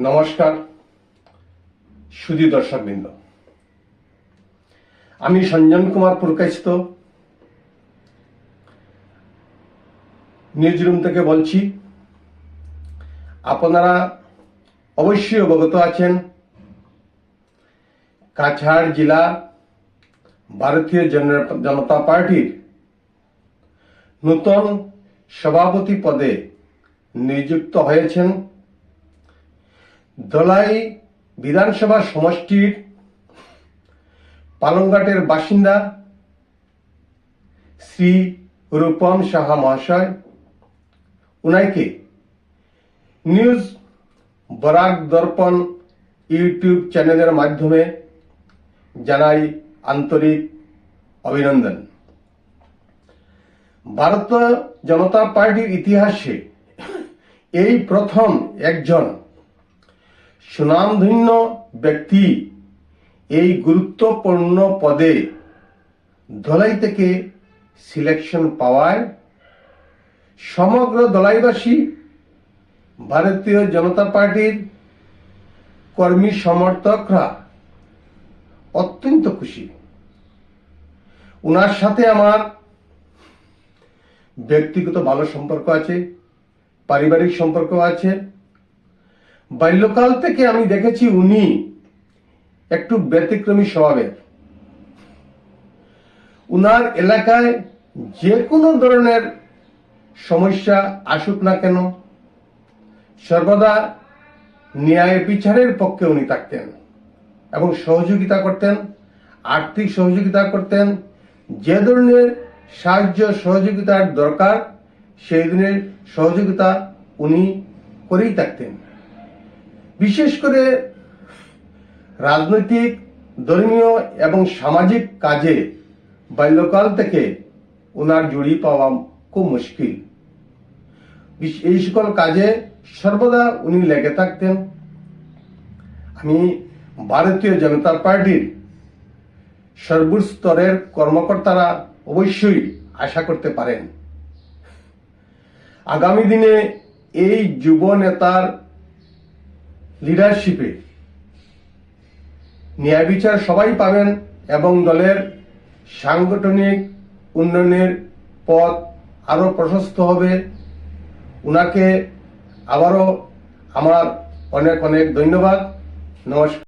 নমস্কার, সুধী দর্শকবৃন্দ। আমি সঞ্জন কুমার প্রকাশিত নিউজ রুম থেকে বলছি, আপনারা অবশ্যই অবগত আছেন, কাছাড় জেলা ভারতীয় জন- জনতা পার্টির নূতন সভাপতি পদে নিযুক্ত হয়েছেন দলাই বিধানসভা সমষ্টির পালংঘাটের বাসিন্দা শ্রী রূপম সাহা মহাশয়। উনাইকে নিউজ বরাক দর্পণ ইউটিউব চ্যানেলের মাধ্যমে জানাই আন্তরিক অভিনন্দন। ভারতীয় জনতা পার্টির ইতিহাসে এই প্রথম একজন সুনামধন্য ব্যক্তি এই গুরুত্বপূর্ণ পদে ধলাই থেকে সিলেকশন পাওয়ায় সমগ্র দলাইবাসী ভারতীয় জনতা পার্টির কর্মী সমর্থকরা অত্যন্ত খুশি। উনার সাথে আমার ব্যক্তিগত ভালো সম্পর্ক আছে, পারিবারিক সম্পর্ক আছে বাল্যকাল থেকে আমি দেখেছি উনি একটু ব্যতিক্রমী স্বভাবের। উনার এলাকায় যে কোনো ধরনের সমস্যা আসুক না কেন, সর্বদা ন্যায় বিচারের পক্ষে উনি থাকতেন এবং সহযোগিতা করতেন, আর্থিক সহযোগিতা করতেন, যে ধরনের সাহায্য সহযোগিতার দরকার, সেই দিনের সহযোগিতা উনি করেই থাকতেন। বিশেষ করে রাজনৈতিক, ধর্মীয় এবং সামাজিক কাজে বাল্যকাল থেকে ওনার জড়িয়ে পাওয়া খুব মুশকিল। এই সকল কাজে সর্বদা উনি লেগে থাকতেন। আমি ভারতীয় জনতা পার্টির সর্বস্তরের কর্মকর্তারা অবশ্যই আশা করতে পারেন। আগামী দিনে এই যুব নেতার লিডারশিপে ন্যায় বিচার সবাই পাবেন এবং দলের সাংগঠনিক উন্নয়নের পথ আরও প্রশস্ত হবে। উনাকে আবারও আমার অনেক অনেক ধন্যবাদ। নমস্কার।